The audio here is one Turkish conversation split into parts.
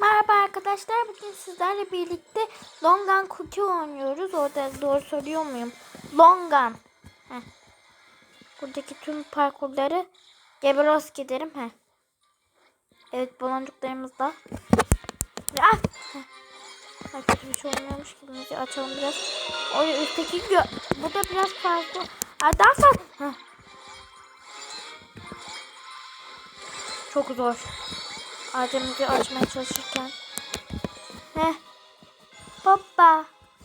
Merhaba arkadaşlar. Bugün sizlerle birlikte Longan Cookie oynuyoruz. Orada doğru söylüyor muyum? Longan. Heh. Buradaki tüm parkurları Geberos giderim. Heh. Evet baloncuklarımız da. Ah! Heh. Bir şey olmuyormuş gibi müziği açalım biraz. O üstteki gö bu da biraz farklı. Ay daha farklı. Heh. Çok zor. Ağacımızı açmaya çalışırken. Heh. Hoppa.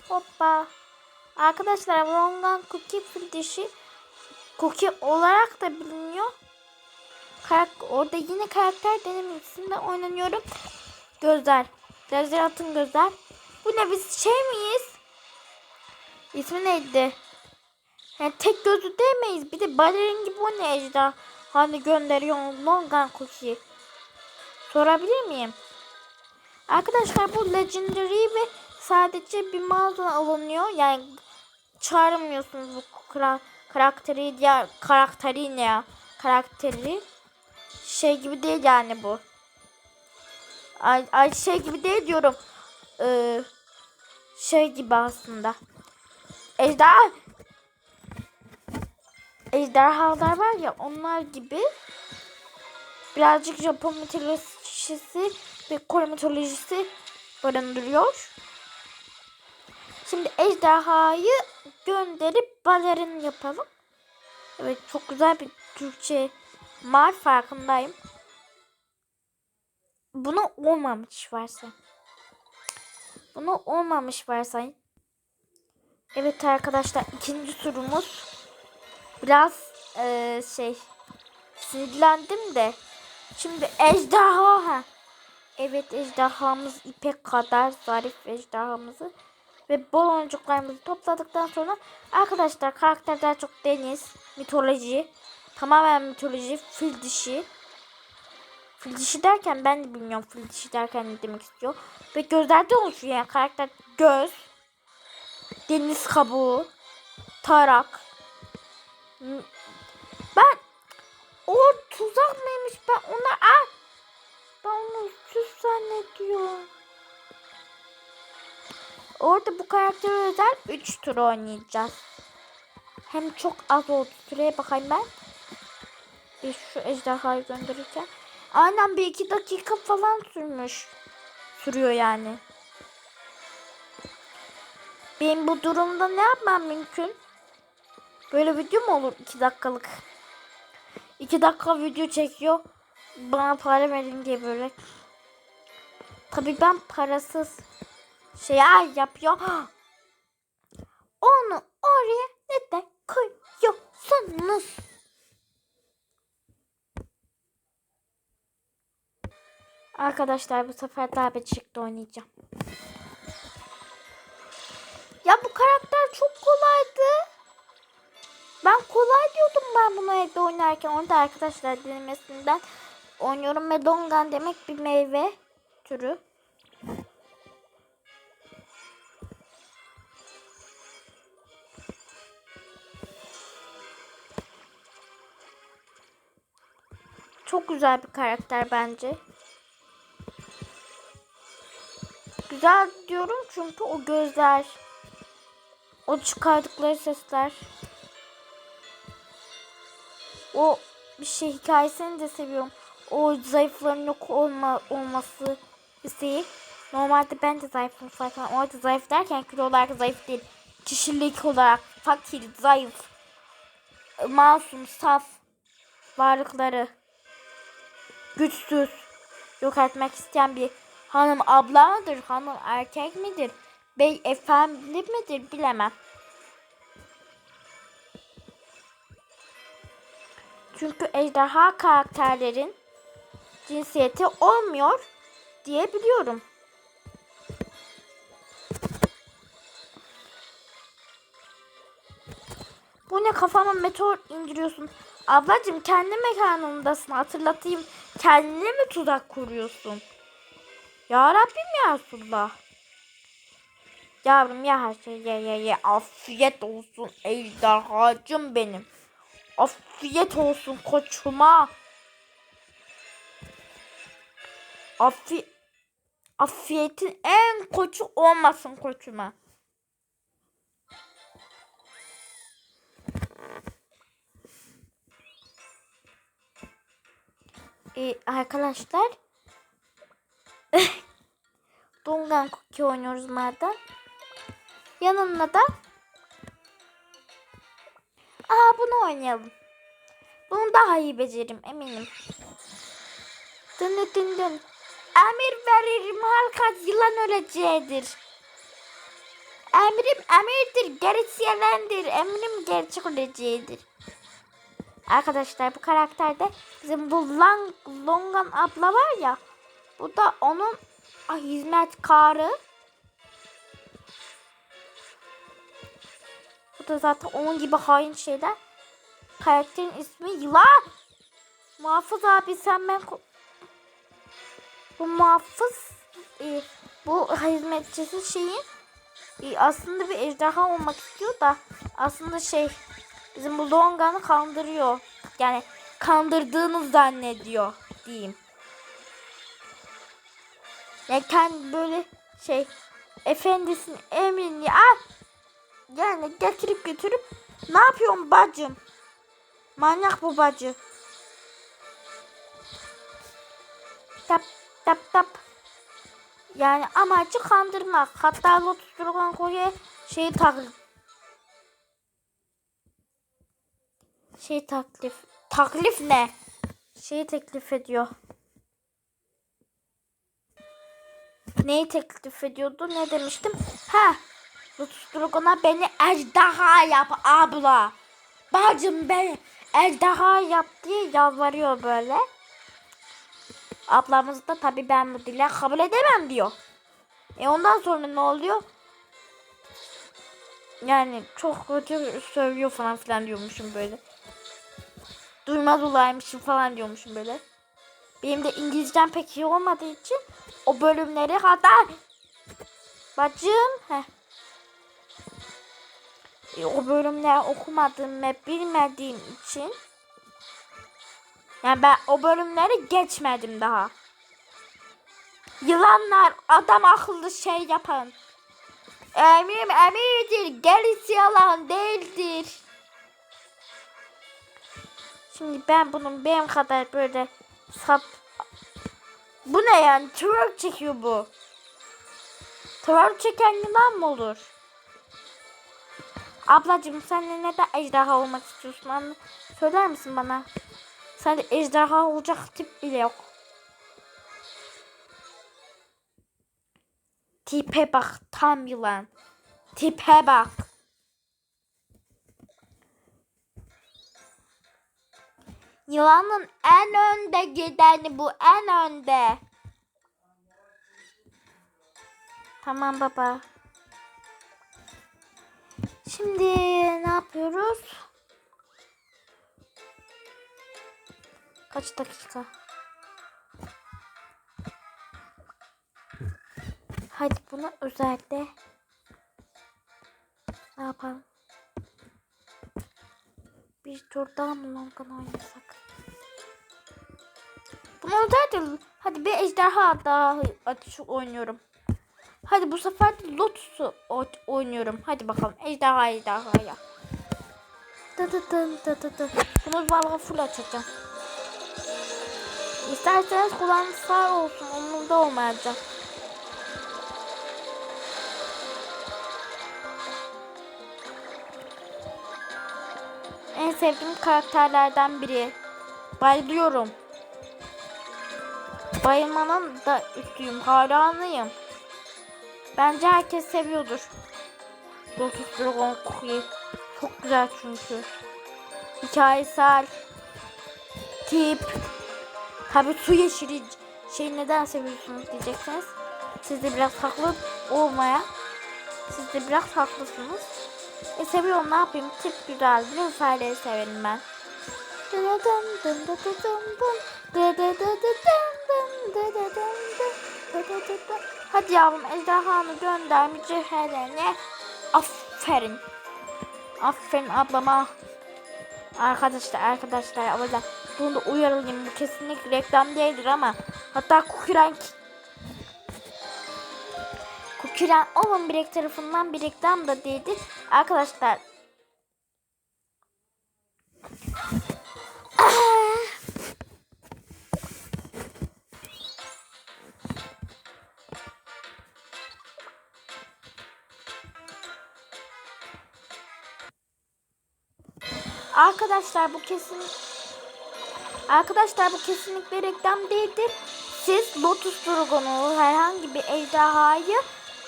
Hoppa. Arkadaşlar Rongan Cookie fil dişi Cookie olarak da biliniyor. Karak orada yine karakter denemesinde oynanıyorum. Gözler. Gözler atın gözler. Bu ne biz şey miyiz? İsmi neydi? Yani tek gözlü değil miyiz? Bir de balerin gibi o ne ejder? Hani gönderiyor Longan Cookie. Sorabilir miyim? Arkadaşlar bu Legendary ve sadece bir mağazadan alınıyor. Yani çağırmıyorsunuz bu kara karakteri diğer karakteri ne ya? Karakteri şey gibi değil yani bu. Ay, ay şey gibi değil diyorum. Ee, şey gibi aslında. Ejder ejderhalar var ya onlar gibi birazcık Japon mitolojisi ve Kore mitolojisi barındırıyor. Şimdi ejderhayı gönderip balerin yapalım. Evet çok güzel bir Türkçe var farkındayım. Bunu olmamış varsa. Bunu olmamış varsayın. Evet arkadaşlar ikinci turumuz. Biraz eee, şey sinirlendim de. Şimdi ejderha. ha. Evet ejderhamız ipek kadar zarif ejderhamızı ve baloncuklarımızı topladıktan sonra arkadaşlar karakterler çok deniz, mitoloji, tamamen mitoloji, fil dişi. Fil dişi derken ben de bilmiyorum fil dişi derken ne demek istiyor. Ve gözlerde oluşuyor yani karakter göz, deniz kabuğu, tarak. O tuzak mıymış ben ona ah ben onu süs zannediyorum. Orada bu karaktere özel 3 tur oynayacağız. Hem çok az oldu. Süreye bakayım ben. Bir şu ejderhayı gönderirken. Aynen bir iki dakika falan sürmüş. Sürüyor yani. Benim bu durumda ne yapmam mümkün? Böyle video mu olur 2 dakikalık? 2 dakika video çekiyor. Bana para verin diye böyle. Tabii ben parasız şey yapıyor. Onu oraya neden koyuyorsunuz? Arkadaşlar bu sefer daha bir çıktı oynayacağım. Ya bu karakter çok kolaydı. Ben kolay diyordum ben bunu evde oynarken. Orada arkadaşlar denemesinden oynuyorum. Medongan demek bir meyve türü. Çok güzel bir karakter bence. Güzel diyorum çünkü o gözler, o çıkardıkları sesler, o bir şey hikayesini de seviyorum. O zayıfların yok olma, olması isteği. Normalde ben de zayıfım zaten. Orada zayıf derken kilo olarak zayıf değil. Kişilik olarak fakir, zayıf, masum, saf varlıkları güçsüz yok etmek isteyen bir hanım abla mıdır, hanım erkek midir, bey efendi midir bilemem. Çünkü ejderha karakterlerin cinsiyeti olmuyor diye biliyorum. Bu ne kafama meteor indiriyorsun. Ablacım kendi mekanındasın hatırlatayım. Kendine mi tuzak kuruyorsun? Ya Rabbim ya Resulullah. Yavrum ya her şey ye ye ye. Afiyet olsun ejderhacım benim. Afiyet olsun koçuma. Afi Afiyetin en koçu olmasın koçuma. Ee, arkadaşlar Dongan Cookie oynuyoruz madem. Yanında da Aa bunu oynayalım. Bunu daha iyi beceririm eminim. Dın dın dın. Emir veririm herkes yılan öleceğidir. Emrim emirdir, gerisi yalandır. Emrim gerçek öleceğidir. Arkadaşlar bu karakterde bizim bu Lang, Longan abla var ya. Bu da onun hizmetkarı. Bu da zaten onun gibi hain şeyler. Karakterin ismi Yılan. Muhafız abi sen ben... Bu muhafız e, bu hizmetçisi şeyin e, aslında bir ejderha olmak istiyor da aslında şey bizim bu Longan'ı kandırıyor. Yani kandırdığını zannediyor diyeyim. Yani kendi böyle şey efendisinin emrini al yani getirip götürüp ne yapıyorsun bacım? Manyak bu bacı. Tap tap tap. Yani amacı kandırmak. Hatta Lotus Dragon Kore'ye şey taklif. Şey taklif. Taklif ne? Şeyi teklif ediyor. Neyi teklif ediyordu? Ne demiştim? Ha. Lotus Dragon'a beni ejderha yap abla. Bacım beni ejderha yap diye yalvarıyor böyle. Ablamız da tabii ben bu dile kabul edemem diyor. E ondan sonra ne oluyor? Yani çok kötü söylüyor falan filan diyormuşum böyle. Duymaz olaymışım falan diyormuşum böyle. Benim de İngilizcem pek iyi olmadığı için o bölümleri hatta bacım heh. E, o bölümleri okumadığım ve bilmediğim için yani ben o bölümleri geçmedim daha. Yılanlar adam akıllı şey yapın. Emirim emirdir. Gerisi yalan değildir. Şimdi ben bunun benim kadar böyle sap... Bu ne yani? Twerk çekiyor bu. Twerk çeken yılan mı olur? Ablacığım sen neden ejderha olmak istiyorsun? Anla- Söyler misin bana? Sende ejderha olacak tip bile yok. Tipe bak tam yılan. Tipe bak. Yılanın en önde gideni bu en önde. Tamam baba. Şimdi ne yapıyoruz? Kaç dakika? Hadi bunu özelde ne yapalım? Bir tur daha mı Longan oynasak? Bunu özelde hadi bir ejderha daha atışı oynuyorum. Hadi bu sefer de Lotus'u oynuyorum. Hadi bakalım ejderha ejderhaya. Dı dı dın dı dı dı. Bunu valla full açacağım. İsterseniz kulağınız sağ olsun. Umurumda olmayacak. En sevdiğim karakterlerden biri. Bayılıyorum. Bayılmanın da üstüyüm. Hayranıyım. Bence herkes seviyordur. Lotus Dragon Cookie. Çok güzel çünkü. Hikayesel. Tip. Tabi su yeşili şey neden seviyorsunuz diyeceksiniz. Siz de biraz haklı olmaya. Siz de biraz haklısınız. E seviyorum ne yapayım tip güzel bir vesaireyi severim ben. Hadi yavrum ejderhanı gönder mücevherlerine. Aferin. Aferin ablama. Arkadaşlar arkadaşlar abla bunu da uyarayım bu kesinlikle reklam değildir ama hatta Cookie Rank Küren Oven Break tarafından bir reklam da değildi. Arkadaşlar Arkadaşlar bu kesin Arkadaşlar bu kesinlikle reklam değildir. Siz Lotus Dragon'u herhangi bir ejderhayı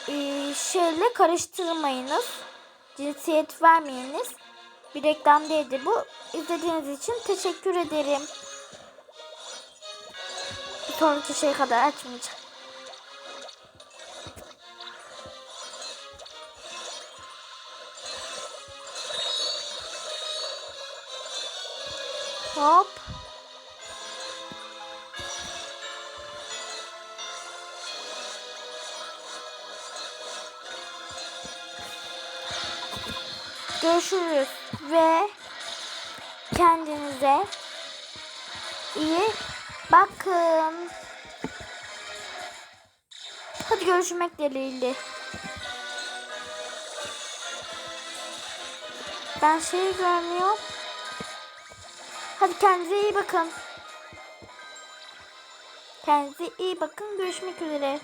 e, şeyle karıştırmayınız. Cinsiyet vermeyiniz. Bir reklam değildir bu. İzlediğiniz için teşekkür ederim. Bir sonraki şey kadar açmayacağım. Hop. Görüşürüz ve kendinize iyi bakın. Hadi görüşmek dileğiyle. Ben şey görmüyorum. Hadi kendinize iyi bakın. Kendinize iyi bakın. Görüşmek üzere.